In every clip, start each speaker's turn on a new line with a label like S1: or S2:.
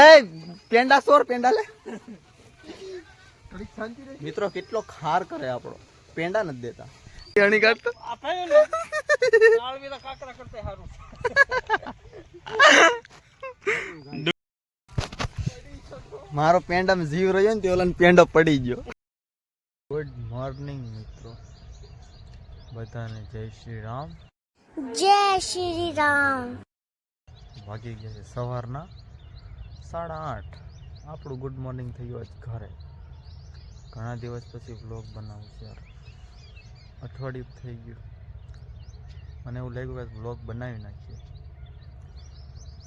S1: એ પેંડા સોર પેંડા લે. મિત્રો કેટલો ખાર કરે આપણો. પેંડા નથી દેતા. કાઢતો મારો પેંડામાં જીવ રહ્યો ને તે ઓલાને પેંડો પડી ગયો. ગુડ મોર્નિંગ મિત્રો. બધાને જય શ્રી રામ.
S2: જય શ્રી રામ.
S1: વાગી ગયા છે સવારના. સાડા આઠ. આપણું ગુડ મોર્નિંગ થયું આજ ઘરે. ઘણા દિવસ પછી વ્લોગ બનાવું છે યાર. અઠવાડિયું થઈ ગયું. મને એવું લાગ્યું કે વ્લોગ બનાવી નાખીએ.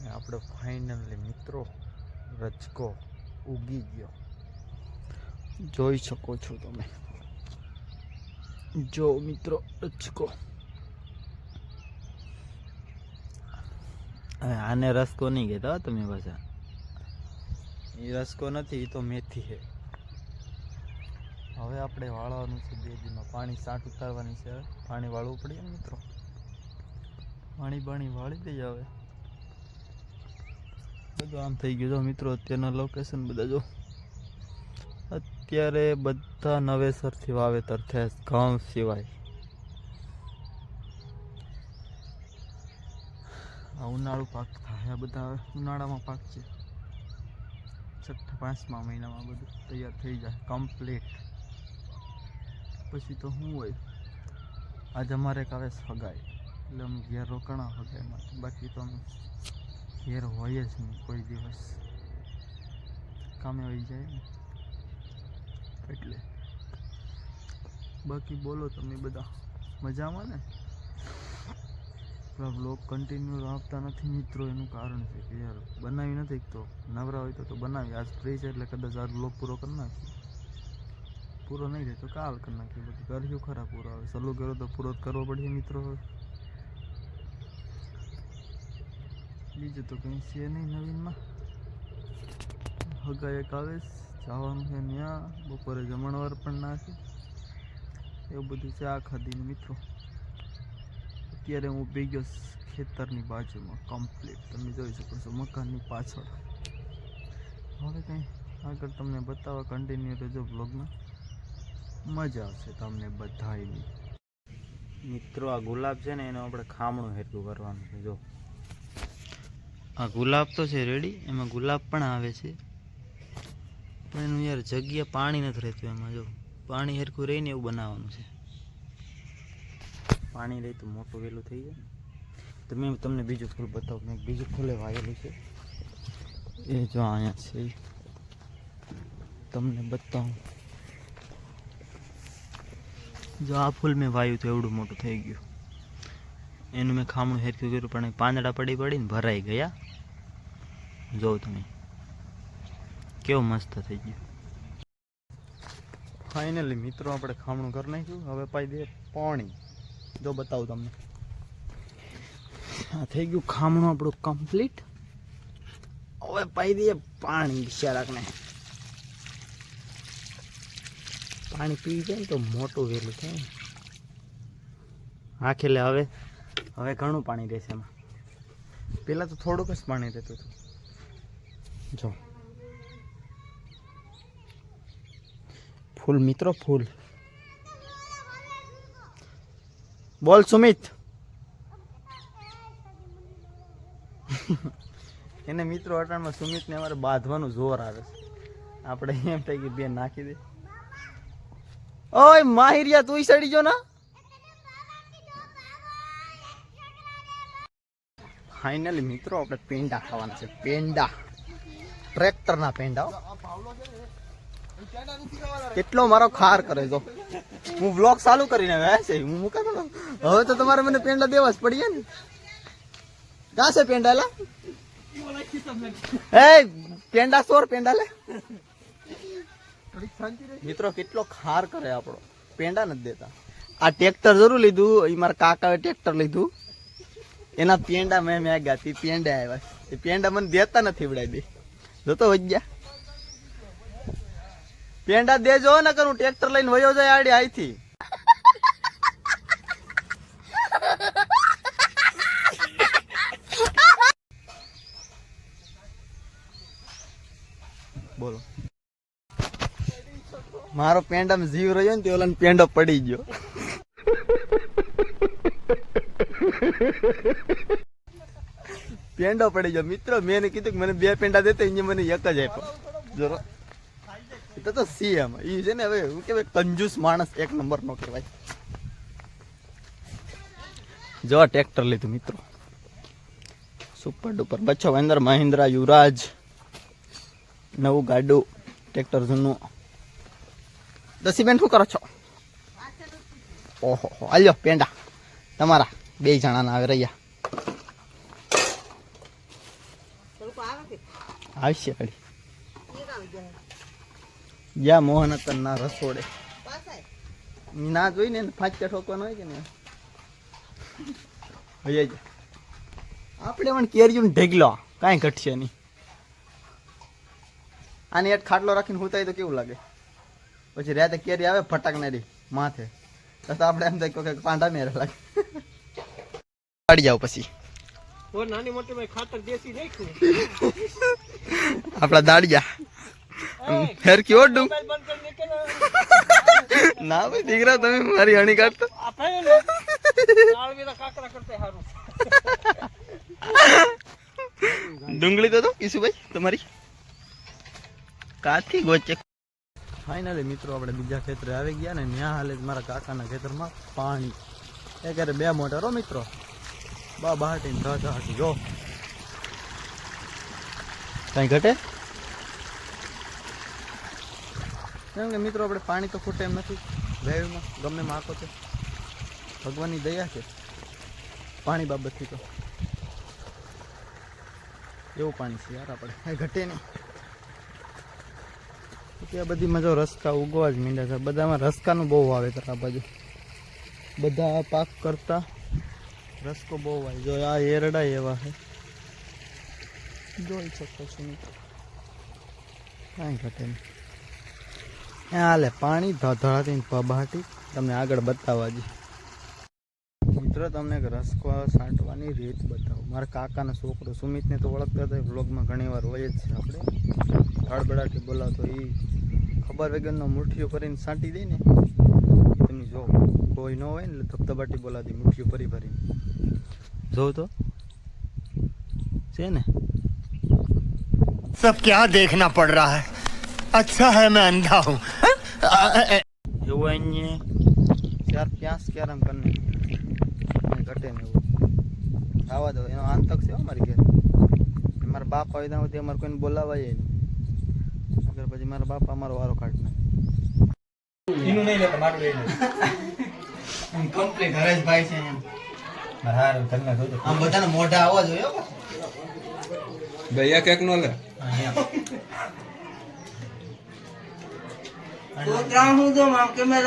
S1: આપણે ફાઇનલી મિત્રો રચકો ઉગી ગયો. જોઈ શકો છો તમે. જો મિત્રો હવે આને રસકો નહીં કહેતા તમે પાછા. એ રસકો નથી એ તો મેથી છે. હવે આપણે વાળવાનું છે બે દીમાં પાણી સાટ ઉતારવાની છે પાણી વાળવું પડે મિત્રો. પાણી બાણી વાળી દઈએ હવે. બધું આમ થઈ ગયું. જો મિત્રો, અત્યારના લોકેશન બધા જો. અત્યારે બધા નવેસરથી વાવેતર થયા ઘઉં સિવાય. ઉનાળુ પાક થાય બધા ઉનાળામાં પાક છે. છઠ્ઠા, પાંચમા મહિનામાં બધું તૈયાર થઈ જાય કમ્પ્લીટ પછી તો શું હોય? આજે અમારે આવે સગાઈ. એટલે અમે ઘેર રોકાણા સગાઈમાં બાકી તો અમે ઘેર હોય જ નહીં કોઈ દિવસ. કામે આવી જાય એટલે. બાકી બોલો તમે બધા. મજામાં ને? આપણા બ્લોગ કન્ટિન્યુ આવતા નથી મિત્રો, એનું કારણ છે કે યાર, બનાવી નથી તો નવરા હોય તો તો બનાવી, આજ ફ્રી છે એટલે કદાચ આ બ્લોગ પૂરો કરી નાખીએ. પૂરો નહીં થાય તો કાલ કરી નાખીએ, બધું કર્યું ખરા પૂરો આવે. સલું કર્યો તો પૂરો કરવો પડશે મિત્રો બીજું તો કંઈ છે નહીં નવીનમાં. હગા એક આવે જવાનું છે ત્યાં બપોરે જમણવાર પણ નાખી એવું બધું છે આખા દિન મિત્રો. અત્યારે હું ઊભી ગયો ખેતરની બાજુમાં કમ્પ્લીટ તમે જોઈ શકો છો, મકાનની પાછળ. હવે કંઈ આગળ તમને બતાવવા કન્ટિન્યુ રહેજો બ્લોગમાં મજા આવશે તમને બધાની મિત્રો, આ ગુલાબ છે ને, એનું આપણે ખામણું હેરકું કરવાનું છે, જો. આ ગુલાબ તો છે રેડી એમાં ગુલાબ પણ આવે છે. પણ એનું યાર જગ્યા પાણી નથી રહેતું એમાં, જો. પાણી હેરખું રહીને એવું બનાવવાનું છે. પાણી રહે તો મોટું વહેલું થઈ જાય તો મેં તમને બીજું ફૂલ બતાવું. મેં બીજું ફૂલે વાયેલું છે. એ જો અહીંયા છે. તમને બતાવું. જો આ ફૂલ મેં વાયું તો એવડું મોટું થઈ ગયું. એનું મેં ખામણું હેરખ્યું કર્યું, પણ પાંદડા પડી પડીને ભરાઈ ગયા. જોઉં તમે. કેવો મસ્ત થઈ ગયું. ફાઇનલી મિત્રો, આપણે ખામણું કરી નાખ્યું. હવે પાઈ દે પાણી. જો બતાવું તમને. આ થઈ ગયું ખામણું આપણું કમ્પ્લીટ હવે પાઈ દઈએ પાણી બિચારાકને પાણી પી જાય ને તો મોટું વેલું થાય. ને આખેલે હવે હવે ઘણું પાણી રહેશે એમાં. પહેલાં તો થોડુંક જ પાણી રહેતું હતું. જો. ફૂલ, મિત્રો, ફૂલ. બોલ સુમિત. એને મિત્રો અટાણમાં સુમિતને અમારે બાંધવાનું જોર આવે છે. આપણે એમ થાય કે બે નાખી દે. ઓય, માહિરિયા, તું સડી જો ના? ફાઇનલી મિત્રો, આપણે પેંડા ખાવાના છે. પેંડા. ટ્રેક્ટરના પેંડા. કેટલો મારો ખાર કરે જો. હું બ્લોગ ચાલુ કરીને વેસે હું મૂકા હવે તો તમારે મને પેંડા દેવા જ પડીએ ને. ક્યાં છે પેંડા એ, પેંડા સોર, પેંડા લે. મિત્રો, કેટલો ખાર કરે આપણો. પેંડા નથી દેતા. આ ટ્રેક્ટર જરૂર લીધું એ મારા કાકાએ ટ્રેક્ટર લીધું. એના પેંડા મેં મેં ગયા તે પેંડા આવ્યા એ પેંડા મને દેતા નથી વડાઈ દે. જોતો વજ્યા પેંડા દેજો ને કરું ટ્રેક્ટર લઈને વયો જાય આડી આઈથી. બોલો. મારો પેંડામાં જીવ રહ્યો ને તે ઓલા પેંડો પડી ગયો. પેંડો પડી ગયો. મિત્રો, મેં કીધું કે મને બે પેંડા દેતા મને એક જ આપ્યો. જરો. તો તો સી એમ એ છે ને હવે હું કેવાય કંજૂસ માણસ એક નંબર નો કહેવાય. જો ટ્રેક્ટર લીધું, મિત્રો. સુપર ડુપર બચ્ચો મહેન્દ્ર મહિન્દ્રા યુવરાજ. નવું ગાડું ટ્રેક્ટર જૂનું. દસીબેન, શું કરો છો? ઓહો, હો હાલ્યો પેંડા. તમારા બે જણાના આવે રહ્યા. આવશે ઘડી જ્યાં મોહન હતા ના રસોડે. ના જોઈ ને ફાંચકા ઠોકવાનો હોય કે ને હોય જ. આપણે પણ કેરીયું ઢેગલો. કાંઈ ઘટશે નહીં. આની એક ખાટલો રાખીને હુતાય તો કેવું લાગે? પછી રાતે કેરી આવે ફટાકનારી માથે. તો આપણે એમ થાય કે પાંડા મેરે લાગે. પાડી જાવ પછી.
S3: ઓ નાની મોટી ખાતર દેશી નાખ્યું.
S1: આપણા દાડિયા. ફેર કયો ડું
S3: મોબાઈલ બંધ કરી નીકળો
S1: ના. ભાઈ દીકરા તમે મારી હણી કાઢતો. ડુંગળી તો કિશુભાઈ તમારી. કાથી ગોચે? ફાઇનલી મિત્રો આપણે બીજા ખેતરે આવી ગયા ને ત્યાં હાલે જ મારા કાકાના ખેતરમાં પાણી. એ ક્યારે બે મોટરો મિત્રો. બા બહાટી ને જો. કઈ ઘટે? કેમ કે મિત્રો, આપણે પાણી તો ખૂટે એમ નથી. વેવમાં ગમે માકો છે. ભગવાનની દયા છે. પાણી બાબતથી તો. એવું પાણી છે યાર આપણે. કઈ ઘટે નહીં. ત્યાં બધી જો રસકા ઉગવા જ મીંડા છે. બધામાં રસકાનું બહુ વાવેતર આ બાજુ. બધા પાક કરતા રસકો બહુ આવે. જો આ એરડા એવા છે. જોઈ શકો છો મિત્રો. કાંઈ ઘટે નહીં. હાલે પાણી ધોધળાતી પબાટી. તમને આગળ બતાવવા જ મિત્રો, તમને રસકવા સાંટવાની રીત બતાવું. મારા કાકાનો છોકરો સુમિતને તો ઓળખતા હતા વ્લોગમાં ઘણી વાર હોય જ છે આપણે. ધડબડાટી બોલાવતો એ ખબર વગરનો મુઠ્ઠીઓ કરીને સાંટી દે ને. તમે જો, કોઈ ન હોય ને ધબધબાટી બોલાવતી મુઠ્ઠીઓ ભરી ભરીને. જોઉં તો. છે ને?
S4: સબ ક્યાં દેખના પડ રહા હૈ अच्छा है मैं अंधा हूँ
S1: એવું અહીંયા ચાર પ્યાસ ક્યારે આમ કરીને કાંઈ ઘટે ને એવું ખાવા દો એનો આંતક છે હો મારી ઘેર મારા બાપ આવે ત્યાં સુધી અમારે કોઈને બોલાવાય નહીં અગર પછી મારા બાપ અમારો વારો કાઢ નાખે
S3: એનું નહીં લેતો મારું લઈ
S1: કમ્પ્લીટ હરેશભાઈ છે એમ
S3: હારું તમને જોજો
S1: આમ બધાને મોઢા આવવા જોઈએ હો.
S5: ભાઈ હું દો મામ કે મેં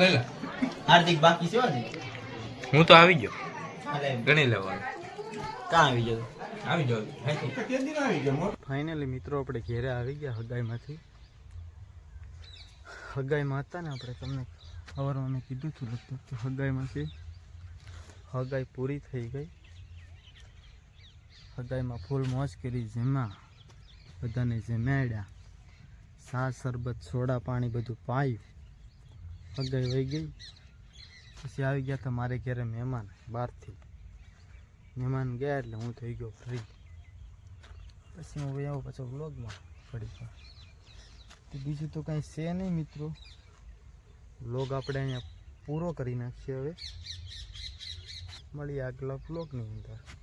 S5: લઈ લે
S1: હાર્દિક બાકી છે હજી?
S5: હું તો આવી ગયો. ગણી લેવાનું
S1: કાં આવી ગયો?
S5: આવી જાવ
S1: ફાઇનલી મિત્રો આપણે ઘેરે આવી ગયા હગાઈમાંથી. હગાઈમાં હતા ને આપણે તમને સવારમાં મેં કીધું હતું લગભગ કે હગાઈમાંથી હગાઈ પૂરી થઈ ગઈ. હગાઈમાં ફૂલ મોજ કરી, જેમાં બધાને જમાડ્યા. સા શરબત સોડા, પાણી બધું પાયું. હગાઈ વહી ગઈ. પછી આવી ગયા હતા મારે ઘરે મહેમાન, બહારથી. મહેમાન ગયા એટલે હું થઈ ગયો ફ્રી પછી હું આવું પાછો વ્લોગમાં વાર. તો બીજું તો કાંઈ છે નહીં મિત્રો. વ્લોગ આપણે અહીંયા પૂરો કરી નાખીએ હવે. મળીએ આગલા વ્લોગની અંદર.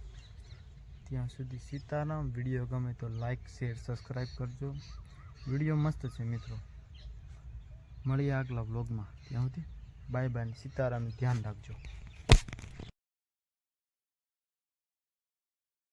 S1: ત્યાં સુધી સીતારામ વીડિયો ગમે તો લાઈક શેર સબસ્ક્રાઈબ કરજો. વીડિયો મસ્ત છે મિત્રો. મળીએ આગલા વ્લોગમાં ત્યાં સુધી બાય બાય સીતારામ ધ્યાન રાખજો.